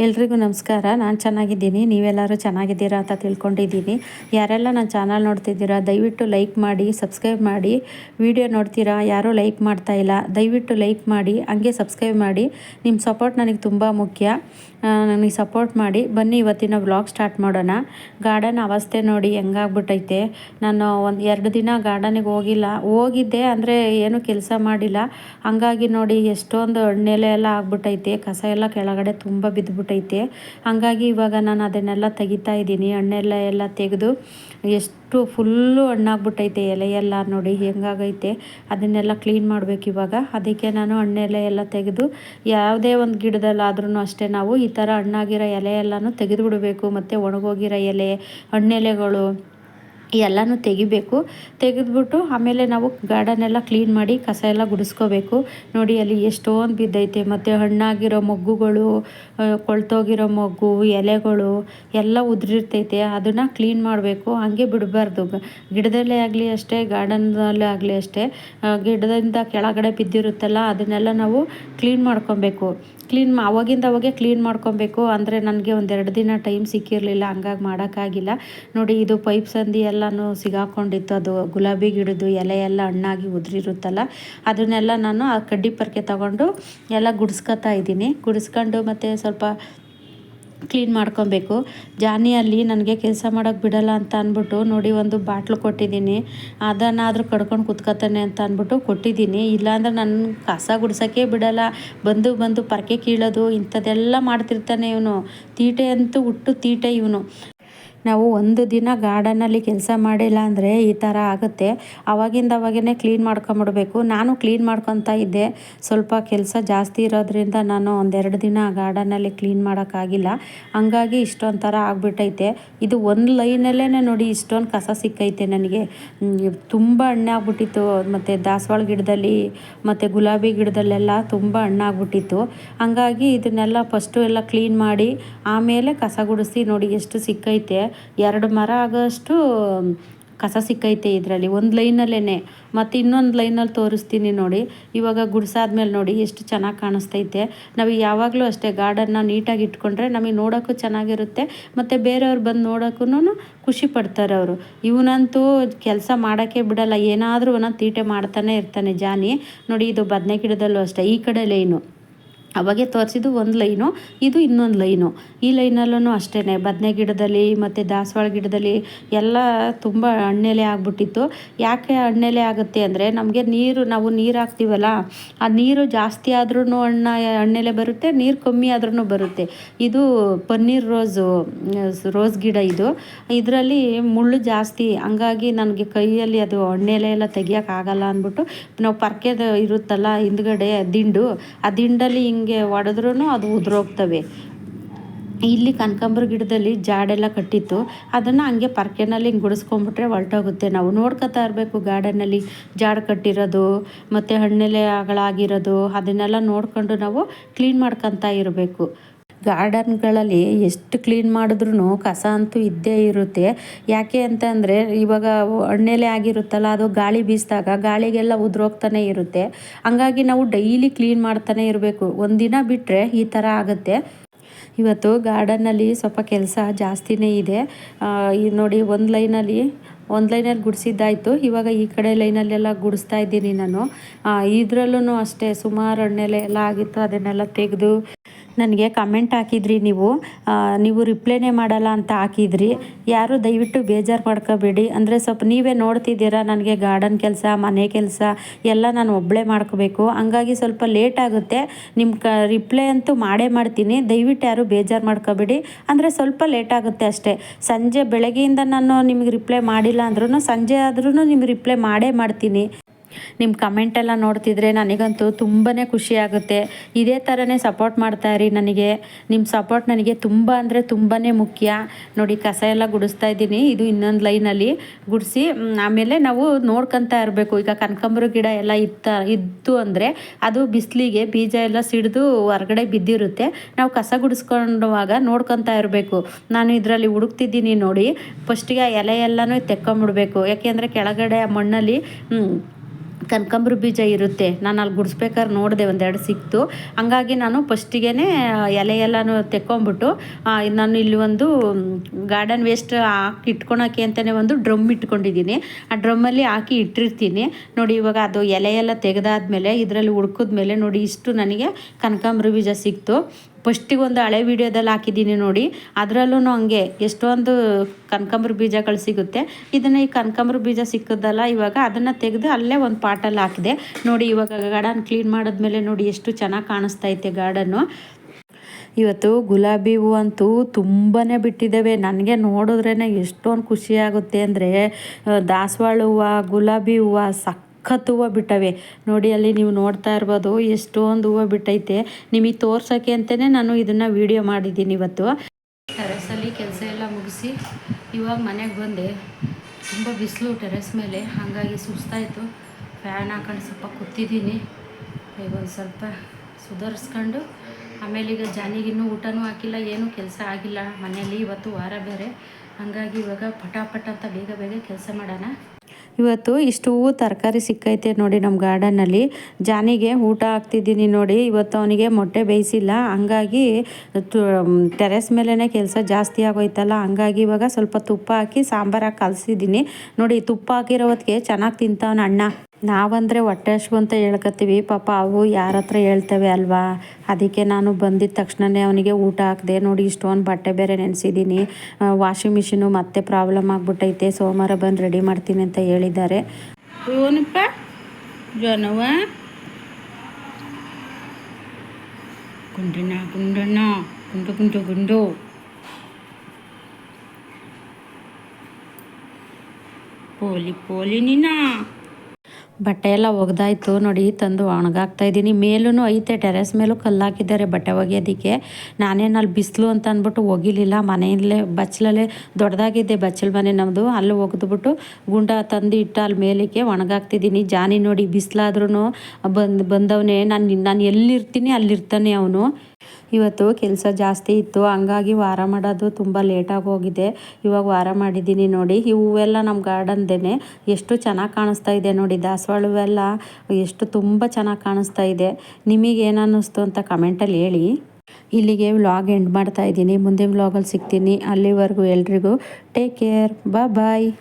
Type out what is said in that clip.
ಎಲ್ರಿಗೂ ನಮಸ್ಕಾರ. ನಾನು ಚೆನ್ನಾಗಿದ್ದೀನಿ. ನೀವೆಲ್ಲರೂ ಚೆನ್ನಾಗಿದ್ದೀರಾ ಅಂತ ತಿಳ್ಕೊಂಡಿದ್ದೀನಿ. ಯಾರೆಲ್ಲ ನನ್ನ ಚಾನಲ್ ನೋಡ್ತಿದ್ದೀರಾ, ದಯವಿಟ್ಟು ಲೈಕ್ ಮಾಡಿ, ಸಬ್ಸ್ಕ್ರೈಬ್ ಮಾಡಿ. ವಿಡಿಯೋ ನೋಡ್ತೀರಾ? ಯಾರೂ ಲೈಕ್ ಮಾಡ್ತಾ ಇಲ್ಲ, ದಯವಿಟ್ಟು ಲೈಕ್ ಮಾಡಿ, ಹಂಗೆ ಸಬ್ಸ್ಕ್ರೈಬ್ ಮಾಡಿ. ನಿಮ್ಮ ಸಪೋರ್ಟ್ ನನಗೆ ತುಂಬ ಮುಖ್ಯ. ನನಗೆ ಸಪೋರ್ಟ್ ಮಾಡಿ. ಬನ್ನಿ, ಇವತ್ತಿನ ವ್ಲಾಗ್ ಸ್ಟಾರ್ಟ್ ಮಾಡೋಣ. ಗಾರ್ಡನ್ ಅವಸ್ಥೆ ನೋಡಿ ಹೆಂಗಾಗ್ಬಿಟ್ಟೈತೆ. ನಾನು ಒಂದು ಎರಡು ದಿನ ಗಾರ್ಡನಿಗೆ ಹೋಗಿಲ್ಲ. ಹೋಗಿದ್ದೆ ಅಂದರೆ ಏನು ಕೆಲಸ ಮಾಡಿಲ್ಲ. ಹಂಗಾಗಿ ನೋಡಿ ಎಷ್ಟೊಂದು ನೆಲೆ ಎಲ್ಲ ಆಗ್ಬಿಟ್ಟೈತೆ. ಕಸ ಎಲ್ಲ ಕೆಳಗಡೆ ತುಂಬ ಬಿದ್ದುಬಿಟ್ಟೈತೆ ಹಾಗಾಗಿ ಇವಾಗ ನಾನು ಅದನ್ನೆಲ್ಲ ತೆಗಿತಾ ಇದ್ದೀನಿ. ಹಣ್ಣೆಲ್ಲ ಎಲ್ಲ ತೆಗೆದು ಎಷ್ಟು ಫುಲ್ಲು ಹಣ್ಣಾಗ್ಬಿಟ್ಟೈತೆ ಎಲೆ ಎಲ್ಲ ನೋಡಿ ಹೆಂಗಾಗೈತೆ. ಅದನ್ನೆಲ್ಲ ಕ್ಲೀನ್ ಮಾಡಬೇಕು ಇವಾಗ. ಅದಕ್ಕೆ ನಾನು ಹಣ್ಣೆಲೆ ಎಲ್ಲ ತೆಗೆದು ಯಾವುದೇ ಒಂದು ಗಿಡದಲ್ಲಾದ್ರೂ ಅಷ್ಟೇ ನಾವು ಈ ಥರ ಹಣ್ಣಾಗಿರೋ ಎಲೆ ಎಲ್ಲನೂ ತೆಗೆದು ಬಿಡಬೇಕು ಮತ್ತು ಒಣಗೋಗಿರೋ ಎಲೆ, ಹಣ್ಣೆಲೆಗಳು ಎಲ್ಲನೂ ತೆಗಿಬೇಕು. ತೆಗೆದ್ಬಿಟ್ಟು ಆಮೇಲೆ ನಾವು ಗಾರ್ಡನ್ ಎಲ್ಲ ಕ್ಲೀನ್ ಮಾಡಿ ಕಸ ಎಲ್ಲ ಗುಡಿಸ್ಕೋಬೇಕು. ನೋಡಿ ಅಲ್ಲಿ ಎಷ್ಟೊಂದು ಬಿದ್ದೈತೆ. ಮತ್ತು ಹಣ್ಣಾಗಿರೋ ಮೊಗ್ಗುಗಳು ಕೊಳ್ತೋಗಿರೋ ಮೊಗ್ಗು, ಎಲೆಗಳು ಎಲ್ಲ ಉದುರಿರ್ತೈತೆ. ಅದನ್ನು ಕ್ಲೀನ್ ಮಾಡಬೇಕು. ಹಂಗೆ ಬಿಡಬಾರ್ದು. ಗಿಡದಲ್ಲೇ ಆಗಲಿ ಅಷ್ಟೇ ಗಾರ್ಡನ್ನಲ್ಲೇ ಆಗಲಿ ಅಷ್ಟೇ ಗಿಡದಿಂದ ಕೆಳಗಡೆ ಬಿದ್ದಿರುತ್ತಲ್ಲ, ಅದನ್ನೆಲ್ಲ ನಾವು ಕ್ಲೀನ್ ಮಾಡ್ಕೊಬೇಕು. ಕ್ಲೀನ್ ಅವಾಗಿಂದ ಅವಾಗೆ ಕ್ಲೀನ್ ಮಾಡ್ಕೊಬೇಕು. ಅಂದರೆ ನನಗೆ ಒಂದೆರಡು ದಿನ ಟೈಮ್ ಸಿಕ್ಕಿರಲಿಲ್ಲ. ಹಂಗಾಗಿ ಮಾಡೋಕ್ಕಾಗಿಲ್ಲ. ನೋಡಿ ಇದು ಪೈಪ್ ಸಂದಿ ಎಲ್ಲನೂ ಸಿಗಾಕೊಂಡಿತ್ತು. ಅದು ಗುಲಾಬಿ ಗಿಡದ್ದು ಎಲೆ ಎಲ್ಲ ಹಣ್ಣಾಗಿ ಉದುರಿರುತ್ತಲ್ಲ, ಅದನ್ನೆಲ್ಲ ನಾನು ಆ ಕಡ್ಡಿ ಪರ್ಕೆ ತಗೊಂಡು ಎಲ್ಲ ಗುಡಿಸ್ಕೊತಾ ಇದ್ದೀನಿ. ಗುಡಿಸ್ಕೊಂಡು ಮತ್ತು ಸ್ವಲ್ಪ ಕ್ಲೀನ್ ಮಾಡ್ಕೊಬೇಕು. ಜಾನಿಯಲ್ಲಿ ನನಗೆ ಕೆಲಸ ಮಾಡೋಕ್ಕೆ ಬಿಡಲ್ಲ ಅಂತ ಅಂದ್ಬಿಟ್ಟು ನೋಡಿ ಒಂದು ಬಾಟ್ಲು ಕೊಟ್ಟಿದ್ದೀನಿ. ಅದನ್ನಾದರೂ ಕಡ್ಕೊಂಡು ಕುತ್ಕೋತಾನೆ ಅಂತ ಅಂದ್ಬಿಟ್ಟು ಕೊಟ್ಟಿದ್ದೀನಿ. ಇಲ್ಲಾಂದ್ರೆ ನನ್ನ ಕಸ ಗುಡ್ಸೋಕ್ಕೆ ಬಿಡಲ್ಲ. ಬಂದು ಬಂದು ಪರಕೆ ಕೀಳೋದು ಇಂಥದ್ದೆಲ್ಲ ಮಾಡ್ತಿರ್ತಾನೆ ಇವನು. ತೀಟೆ ಅಂತೂ ಹುಟ್ಟು ತೀಟೆ ಇವನು. ನಾವು ಒಂದು ದಿನ ಗಾರ್ಡನಲ್ಲಿ ಕೆಲಸ ಮಾಡಿಲ್ಲ ಅಂದರೆ ಈ ಥರ ಆಗುತ್ತೆ. ಅವಾಗಿಂದ ಅವಾಗೇ ಕ್ಲೀನ್ ಮಾಡ್ಕೊಂಬಿಡ್ಬೇಕು. ನಾನು ಕ್ಲೀನ್ ಮಾಡ್ಕೊತಾ ಇದ್ದೆ. ಸ್ವಲ್ಪ ಕೆಲಸ ಜಾಸ್ತಿ ಇರೋದ್ರಿಂದ ನಾನು ಒಂದೆರಡು ದಿನ ಗಾರ್ಡನಲ್ಲಿ ಕ್ಲೀನ್ ಮಾಡೋಕ್ಕಾಗಿಲ್ಲ. ಹಂಗಾಗಿ ಇಷ್ಟೊಂದು ಥರ ಆಗಿಬಿಟ್ಟೈತೆ. ಇದು ಒಂದು ಲೈನಲ್ಲೇ ನೋಡಿ ಇಷ್ಟೊಂದು ಕಸ ಸಿಕ್ಕೈತೆ ನನಗೆ. ತುಂಬ ಹಣ್ಣಾಗ್ಬಿಟ್ಟಿತ್ತು ಮತ್ತು ದಾಸವಾಳ ಗಿಡದಲ್ಲಿ, ಮತ್ತು ಗುಲಾಬಿ ಗಿಡದಲ್ಲೆಲ್ಲ ತುಂಬ ಹಣ್ಣಾಗ್ಬಿಟ್ಟಿತ್ತು ಹಂಗಾಗಿ ಇದನ್ನೆಲ್ಲ ಫಸ್ಟು ಎಲ್ಲ ಕ್ಲೀನ್ ಮಾಡಿ ಆಮೇಲೆ ಕಸ ಗುಡಿಸಿ ನೋಡಿ ಎಷ್ಟು ಸಿಕ್ಕೈತೆ. ಎರಡು ಮರ ಆಗೋಷ್ಟು ಕಸ ಸಿಕ್ಕೈತೆ ಇದರಲ್ಲಿ. ಒಂದು ಲೈನಲ್ಲೇ ಮತ್ತು ಇನ್ನೊಂದು ಲೈನಲ್ಲಿ ತೋರಿಸ್ತೀನಿ ನೋಡಿ. ಇವಾಗ ಗುಡಿಸಾದ್ಮೇಲೆ ನೋಡಿ ಎಷ್ಟು ಚೆನ್ನಾಗಿ ಕಾಣಿಸ್ತೈತೆ. ನಾವು ಯಾವಾಗಲೂ ಅಷ್ಟೇ ಗಾರ್ಡನ್ನ ನೀಟಾಗಿ ಇಟ್ಕೊಂಡ್ರೆ ನಮಗೆ ನೋಡೋಕ್ಕೂ ಚೆನ್ನಾಗಿರುತ್ತೆ. ಮತ್ತು ಬೇರೆಯವ್ರು ಬಂದು ನೋಡೋಕ್ಕೂ ಖುಷಿ ಪಡ್ತಾರೆ ಅವರು. ಇವನಂತೂ ಕೆಲಸ ಮಾಡೋಕ್ಕೆ ಬಿಡಲ್ಲ. ಏನಾದರೂ ಒಂದೊಂದು ತೀಟೆ ಮಾಡ್ತಾನೆ ಇರ್ತಾನೆ ಜಾನಿ. ನೋಡಿ ಇದು ಬದನೆ ಗಿಡದಲ್ಲೂ ಅಷ್ಟೇ, ಈ ಕಡೆ ಲೈನು. ಅವಾಗೆ ತೋರಿಸಿದ್ದು ಒಂದು ಲೈನು, ಇದು ಇನ್ನೊಂದು ಲೈನು. ಈ ಲೈನಲ್ಲೂ ಅಷ್ಟೇ ಬದನೆ ಗಿಡದಲ್ಲಿ ಮತ್ತು ದಾಸವಾಳ ಗಿಡದಲ್ಲಿ ಎಲ್ಲ ತುಂಬ ಹಣ್ಣೆಲೆ ಆಗಿಬಿಟ್ಟಿತ್ತು. ಯಾಕೆ ಹಣ್ಣೆಲೆ ಆಗುತ್ತೆ ಅಂದರೆ, ನಮಗೆ ನೀರು, ನಾವು ನೀರು ಹಾಕ್ತೀವಲ್ಲ, ಆ ನೀರು ಜಾಸ್ತಿ ಆದ್ರೂ ಹಣ್ಣ, ಹಣ್ಣೆಲೆ ಬರುತ್ತೆ, ನೀರು ಕಮ್ಮಿ ಆದ್ರೂ ಬರುತ್ತೆ. ಇದು ಪನ್ನೀರ್ ರೋಸು, ರೋಸ್ ಗಿಡ ಇದು. ಇದರಲ್ಲಿ ಮುಳ್ಳು ಜಾಸ್ತಿ, ಹಂಗಾಗಿ ನನಗೆ ಕೈಯಲ್ಲಿ ಅದು ಹಣ್ಣೆಲೆ ಎಲ್ಲ ತೆಗಿಯೋಕ್ಕಾಗಲ್ಲ ಅಂದ್ಬಿಟ್ಟು, ನಾವು ಪರ್ಕೆದು ಇರುತ್ತಲ್ಲ ಹಿಂದ್ಗಡೆ ದಿಂಡು, ಆ ದಿಂಡಲ್ಲಿ ಹಿಂಗೆ ಹಿಂಗೆ ಒಡೆದ್ರೂ ಅದು ಉದುರೋಗ್ತವೆ. ಇಲ್ಲಿ ಕನಕಾಂಬರ ಗಿಡದಲ್ಲಿ ಜಾಡೆಲ್ಲ ಕಟ್ಟಿತ್ತು. ಅದನ್ನು ಹಂಗೆ ಪರ್ಕೆನಲ್ಲಿ ಹಿಂಗೆ ಗುಡಿಸ್ಕೊಂಬಿಟ್ರೆ ಹೊರಟೋಗುತ್ತೆ. ನಾವು ನೋಡ್ಕೊತಾ ಇರಬೇಕು ಗಾರ್ಡನಲ್ಲಿ ಜಾಡು ಕಟ್ಟಿರೋದು, ಮತ್ತು ಹಣ್ಣೆಲೆಗಳಾಗಿರೋದು, ಅದನ್ನೆಲ್ಲ ನೋಡ್ಕೊಂಡು ನಾವು ಕ್ಲೀನ್ ಮಾಡ್ಕೊತಾ ಇರಬೇಕು. ಗಾರ್ಡನ್ಗಳಲ್ಲಿ ಎಷ್ಟು ಕ್ಲೀನ್ ಮಾಡಿದ್ರೂ ಕಸ ಅಂತೂ ಇದ್ದೇ ಇರುತ್ತೆ. ಯಾಕೆ ಅಂತಂದರೆ ಇವಾಗ ಹಣ್ಣೆಲೆ ಆಗಿರುತ್ತಲ್ಲ, ಅದು ಗಾಳಿ ಬೀಸಿದಾಗ ಗಾಳಿಗೆಲ್ಲ ಉದುರೋಗ್ತಾನೆ ಇರುತ್ತೆ. ಹಂಗಾಗಿ ನಾವು ಡೈಲಿ ಕ್ಲೀನ್ ಮಾಡ್ತಾನೆ ಇರಬೇಕು. ಒಂದಿನ ಬಿಟ್ಟರೆ ಈ ಥರ ಆಗುತ್ತೆ. ಇವತ್ತು ಗಾರ್ಡನ್ನಲ್ಲಿ ಸ್ವಲ್ಪ ಕೆಲಸ ಜಾಸ್ತಿನೇ ಇದೆ. ನೋಡಿ ಒಂದು ಲೈನಲ್ಲಿ ಒಂದು ಲೈನಲ್ಲಿ ಗುಡಿಸಿದ್ದಾಯಿತು. ಇವಾಗ ಈ ಕಡೆ ಲೈನಲ್ಲೆಲ್ಲ ಗುಡಿಸ್ತಾ ಇದ್ದೀನಿ ನಾನು. ಇದರಲ್ಲೂ ಅಷ್ಟೇ, ಸುಮಾರು ಹಣ್ಣೆಲೆ ಎಲ್ಲ ಆಗಿತ್ತು, ಅದನ್ನೆಲ್ಲ ತೆಗೆದು ನನಗೆ ಕಮೆಂಟ್ ಹಾಕಿದ್ರಿ ನೀವು. ನೀವು ರಿಪ್ಲೈನೇ ಮಾಡಲ್ಲ ಅಂತ ಹಾಕಿದ್ರಿ. ಯಾರು ದಯವಿಟ್ಟು ಬೇಜಾರು ಮಾಡ್ಕೋಬೇಡಿ. ಅಂದರೆ ಸ್ವಲ್ಪ ನೀವೇ ನೋಡ್ತಿದ್ದೀರಾ, ನನಗೆ ಗಾರ್ಡನ್ ಕೆಲಸ, ಮನೆ ಕೆಲಸ ಎಲ್ಲ ನಾನು ಒಬ್ಬಳೇ ಮಾಡ್ಕೋಬೇಕು. ಹಂಗಾಗಿ ಸ್ವಲ್ಪ ಲೇಟ್ ಆಗುತ್ತೆ. ನಿಮ್ಮ ಕ ರಿಪ್ಲೈ ಅಂತೂ ಮಾಡೇ ಮಾಡ್ತೀನಿ. ದಯವಿಟ್ಟು ಯಾರು ಬೇಜಾರು ಮಾಡ್ಕೋಬೇಡಿ. ಅಂದರೆ ಸ್ವಲ್ಪ ಲೇಟ್ ಆಗುತ್ತೆ ಅಷ್ಟೇ. ಸಂಜೆ ಬೆಳಗ್ಗೆಯಿಂದ ನಾನು ನಿಮಗೆ ರಿಪ್ಲೈ ಮಾಡಿಲ್ಲ ಅಂದ್ರೂ ಸಂಜೆ ಆದ್ರೂ ನಿಮ್ಗೆ ರಿಪ್ಲೈ ಮಾಡೇ ಮಾಡ್ತೀನಿ. ನಿಮ್ಮ ಕಮೆಂಟೆಲ್ಲ ನೋಡ್ತಿದ್ರೆ ನನಗಂತೂ ತುಂಬಾ ಖುಷಿ ಆಗುತ್ತೆ. ಇದೇ ಥರನೇ ಸಪೋರ್ಟ್ ಮಾಡ್ತಾ ಇರಿ ನನಗೆ. ನಿಮ್ಮ ಸಪೋರ್ಟ್ ನನಗೆ ತುಂಬ ಅಂದರೆ ತುಂಬಾ ಮುಖ್ಯ. ನೋಡಿ, ಕಸ ಎಲ್ಲ ಗುಡಿಸ್ತಾ ಇದ್ದೀನಿ. ಇದು ಇನ್ನೊಂದು ಲೈನಲ್ಲಿ ಗುಡಿಸಿ ಆಮೇಲೆ ನಾವು ನೋಡ್ಕೊತಾ ಇರಬೇಕು. ಈಗ ಕನಕಾಂಬರ ಗಿಡ ಎಲ್ಲ ಇತ್ತ ಇತ್ತು ಅಂದರೆ ಅದು ಬಿಸಿಲಿಗೆ ಬೀಜ ಎಲ್ಲ ಸಿಡಿದು ಹೊರಗಡೆ ಬಿದ್ದಿರುತ್ತೆ. ನಾವು ಕಸ ಗುಡಿಸ್ಕೊಂಡುವಾಗ ನೋಡ್ಕೊತಾ ಇರಬೇಕು. ನಾನು ಇದರಲ್ಲಿ ಹುಡುಕ್ತಿದ್ದೀನಿ ನೋಡಿ. ಫಸ್ಟಿಗೆ ಎಲೆ ಎಲ್ಲನೂ ತೆಕ್ಕೊಂಬಿಡ್ಬೇಕು. ಯಾಕೆಂದರೆ ಕೆಳಗಡೆ ಮಣ್ಣಲ್ಲಿ ಕನಕಾಂಬ್ರ ಬೀಜ ಇರುತ್ತೆ. ನಾನು ಅಲ್ಲಿ ಗುಡಿಸ್ಬೇಕಾದ್ರೆ ನೋಡಿದೆ ಒಂದೆರಡು ಸಿಕ್ತು. ಹಂಗಾಗಿ ನಾನು ಫಸ್ಟಿಗೆ ಎಲೆ ಎಲ್ಲನೂ ತೆಕ್ಕೊಂಬಿಟ್ಟು ನಾನು ಇಲ್ಲಿ ಒಂದು ಗಾರ್ಡನ್ ವೇಸ್ಟ್ ಹಾಕಿ ಇಟ್ಕೊಳಕ್ಕೆ ಅಂತಲೇ ಒಂದು ಡ್ರಮ್ ಇಟ್ಕೊಂಡಿದ್ದೀನಿ. ಆ ಡ್ರಮ್ಮಲ್ಲಿ ಹಾಕಿ ಇಟ್ಟಿರ್ತೀನಿ. ನೋಡಿ ಇವಾಗ ಅದು ಎಲೆ ಎಲ್ಲ ತೆಗೆದಾದ್ಮೇಲೆ, ಇದರಲ್ಲಿ ಹುಡ್ಕಿದ್ಮೇಲೆ ನೋಡಿ ಇಷ್ಟು ನನಗೆ ಕನಕಾಂಬ್ರ ಬೀಜ ಸಿಕ್ತು. ಫಸ್ಟಿಗೆ ಒಂದು ಹಳೆ ವಿಡಿಯೋದಲ್ಲಿ ಹಾಕಿದ್ದೀನಿ ನೋಡಿ. ಅದರಲ್ಲೂ ಹಂಗೆ ಎಷ್ಟೊಂದು ಕನಕಾಂಬ್ರ ಬೀಜಗಳು ಸಿಗುತ್ತೆ. ಇದನ್ನು ಈ ಕನಕಾಂಬ್ರ ಬೀಜ ಸಿಕ್ಕದಲ್ಲ ಇವಾಗ ಅದನ್ನು ತೆಗೆದು ಅಲ್ಲೇ ಒಂದು ಪಾಟಲ್ಲಿ ಹಾಕಿದೆ. ನೋಡಿ ಇವಾಗ ಗಾರ್ಡನ್ ಕ್ಲೀನ್ ಮಾಡಿದ್ಮೇಲೆ ನೋಡಿ ಎಷ್ಟು ಚೆನ್ನಾಗಿ ಕಾಣಿಸ್ತಾ ಐತೆ ಗಾರ್ಡನ್ನು. ಇವತ್ತು ಗುಲಾಬಿ ಹೂ ಅಂತೂ ತುಂಬಾ ಬಿಟ್ಟಿದ್ದಾವೆ ನನಗೆ ನೋಡಿದ್ರೇ ಎಷ್ಟೊಂದು ಖುಷಿ ಆಗುತ್ತೆ ಅಂದರೆ ದಾಸವಾಳ ಹೂವು, ಗುಲಾಬಿ ಹೂವು ಸಖತ್ ಹೂವು ಬಿಟ್ಟವೆ. ನೋಡಿ, ಅಲ್ಲಿ ನೀವು ನೋಡ್ತಾ ಇರ್ಬೋದು, ಎಷ್ಟೊಂದು ಹೂವು ಬಿಟ್ಟೈತೆ. ನಿಮಗೆ ತೋರ್ಸೋಕ್ಕೆ ಅಂತಲೇ ನಾನು ಇದನ್ನು ವಿಡಿಯೋ ಮಾಡಿದ್ದೀನಿ ಇವತ್ತು. ಟೆರೆಸಲ್ಲಿ ಕೆಲಸ ಎಲ್ಲ ಮುಗಿಸಿ ಇವಾಗ ಮನೆಗೆ ಬಂದೆ. ತುಂಬ ಬಿಸಿಲು ಟೆರೆಸ್ ಮೇಲೆ. ಹಾಗಾಗಿ ಸುಸ್ತಾಯಿತು ಫ್ಯಾನ್ ಹಾಕೊಂಡು ಸ್ವಲ್ಪ ಕೂತಿದ್ದೀನಿ. ಈಗ ಒಂದು ಸ್ವಲ್ಪ ಸುಧಾರಿಸ್ಕೊಂಡು, ಆಮೇಲೆ ಈಗ ಜಾನಿಗಿನ್ನೂ ಊಟನೂ ಹಾಕಿಲ್ಲ, ಏನೂ ಕೆಲಸ ಆಗಿಲ್ಲ ಮನೆಯಲ್ಲಿ. ಇವತ್ತು ವಾರ ಬೇರೆ. ಹಾಗಾಗಿ ಇವಾಗ ಪಟಾಪಟ ಅಂತ ಬೇಗ ಬೇಗ ಕೆಲಸ ಮಾಡೋಣ. ಇವತ್ತು ಇಷ್ಟು ಹೂವು ತರಕಾರಿ ಸಿಕ್ಕೈತೆ ನೋಡಿ ನಮ್ಮ ಗಾರ್ಡನ್ನಲ್ಲಿ. ಜಾನಿಗೆ ಊಟ ಹಾಕ್ತಿದ್ದೀನಿ ನೋಡಿ. ಇವತ್ತು ಅವನಿಗೆ ಮೊಟ್ಟೆ ಬೇಯಿಸಿಲ್ಲ. ಹಂಗಾಗಿ ಟೆರೆಸ್ ಮೇಲೇ ಕೆಲಸ ಜಾಸ್ತಿ ಆಗೋಯ್ತಲ್ಲ. ಹಂಗಾಗಿ ಇವಾಗ ಸ್ವಲ್ಪ ತುಪ್ಪ ಹಾಕಿ ಸಾಂಬಾರು ಹಾಕಿ ಕಲಸಿದ್ದೀನಿ. ನೋಡಿ, ತುಪ್ಪ ಹಾಕಿರೋ ಹೊತ್ತಿಗೆ ಚೆನ್ನಾಗಿ ತಿಂತಾವನ ಅಣ್ಣ. ನಾವಂದರೆ ಹೊಟ್ಟೆ ಹಶ್ವು ಅಂತ ಹೇಳ್ಕತ್ತೀವಿ. ಪಾಪ ಅವು ಯಾರ ಹತ್ರ ಹೇಳ್ತವೆ ಅಲ್ವಾ? ಅದಕ್ಕೆ ನಾನು ಬಂದಿದ್ದ ತಕ್ಷಣವೇ ಅವನಿಗೆ ಊಟ ಹಾಕಿದೆ. ನೋಡಿ ಇಷ್ಟೊಂದು ಬಟ್ಟೆ ಬೇರೆ ನೆನೆಸಿದ್ದೀನಿ ವಾಷಿಂಗ್ ಮಿಷಿನು ಮತ್ತೆ ಪ್ರಾಬ್ಲಮ್ ಆಗಿಬಿಟ್ಟೈತೆ. ಸೋಮವಾರ ಬಂದು ರೆಡಿ ಮಾಡ್ತೀನಿ ಅಂತ ಹೇಳಿದ್ದಾರೆ. ಇವನಪ್ಪ? ಜನವ? ಗುಂಡಣ್ಣ ಗುಂಡಣ್ಣ. ಗುಂಡು ಗುಂಡು ಗುಂಡು. ಪೋಲಿ ಪೋಲಿ ನೀನ? ಬಟ್ಟೆ ಎಲ್ಲ ಒಗ್ದಾಯ್ತು ನೋಡಿ, ತಂದು ಒಣಗಾಕ್ತಾ ಇದ್ದೀನಿ. ಮೇಲೂ ಐತೆ ಟೆರೆಸ್ ಮೇಲೂ ಕಲ್ಲು ಹಾಕಿದ್ದಾರೆ ಬಟ್ಟೆ ಒಗೆಯೋದಕ್ಕೆ. ನಾನೇನು ಅಲ್ಲಿ ಬಿಸಿಲು ಅಂತ ಅಂದ್ಬಿಟ್ಟು ಒಗಿಲಿಲ್ಲ. ಮನೆಯಲ್ಲೇ, ಬಚ್ಚಲಲ್ಲೇ, ದೊಡ್ಡದಾಗಿದೆ ಬಚ್ಚಲ ಮನೆ ನಮ್ಮದು ಅಲ್ಲಿ ಒಗೆದ್ಬಿಟ್ಟು ಗುಂಡ ತಂದು ಇಟ್ಟು ಅಲ್ಲಿ ಮೇಲಕ್ಕೆ ಒಣಗಾಕ್ತಿದ್ದೀನಿ. ಜಾನಿ ನೋಡಿ ಬಿಸಿಲಾದ್ರೂ ಬಂದು ಬಂದವನೇ. ನಾನು ನಾನು ಎಲ್ಲಿರ್ತೀನಿ, ಅಲ್ಲಿರ್ತಾನೆ ಅವನು. ಇವತ್ತು ಕೆಲಸ ಜಾಸ್ತಿ ಇತ್ತು, ಹಂಗಾಗಿ ವಾರ ಮಾಡೋದು ತುಂಬ ಲೇಟಾಗಿ ಹೋಗಿದೆ. ಇವಾಗ ವಾರ ಮಾಡಿದ್ದೀನಿ ನೋಡಿ. ಈ ಹೂವೆಲ್ಲ ನಮ್ಮ ಗಾರ್ಡನ್ದೇ ಎಷ್ಟು ಚೆನ್ನಾಗಿ ಕಾಣಿಸ್ತಾ ಇದೆ ನೋಡಿ. ದಾಸವಾಳ ಹೂವೆಲ್ಲ ಎಷ್ಟು ತುಂಬ ಚೆನ್ನಾಗಿ ಕಾಣಿಸ್ತಾ ಇದೆ. ನಿಮಗೆ ಏನನ್ನಿಸ್ತು ಅಂತ ಕಮೆಂಟಲ್ಲಿ ಹೇಳಿ. ಇಲ್ಲಿಗೆ ವ್ಲಾಗ್ ಎಂಡ್ ಮಾಡ್ತಾ ಇದ್ದೀನಿ. ಮುಂದಿನ ವ್ಲಾಗಲ್ಲಿ ಸಿಗ್ತೀನಿ. ಅಲ್ಲಿವರೆಗೂ ಎಲ್ರಿಗೂ ಟೇಕ್ ಕೇರ್ ಬಾ ಬಾಯ್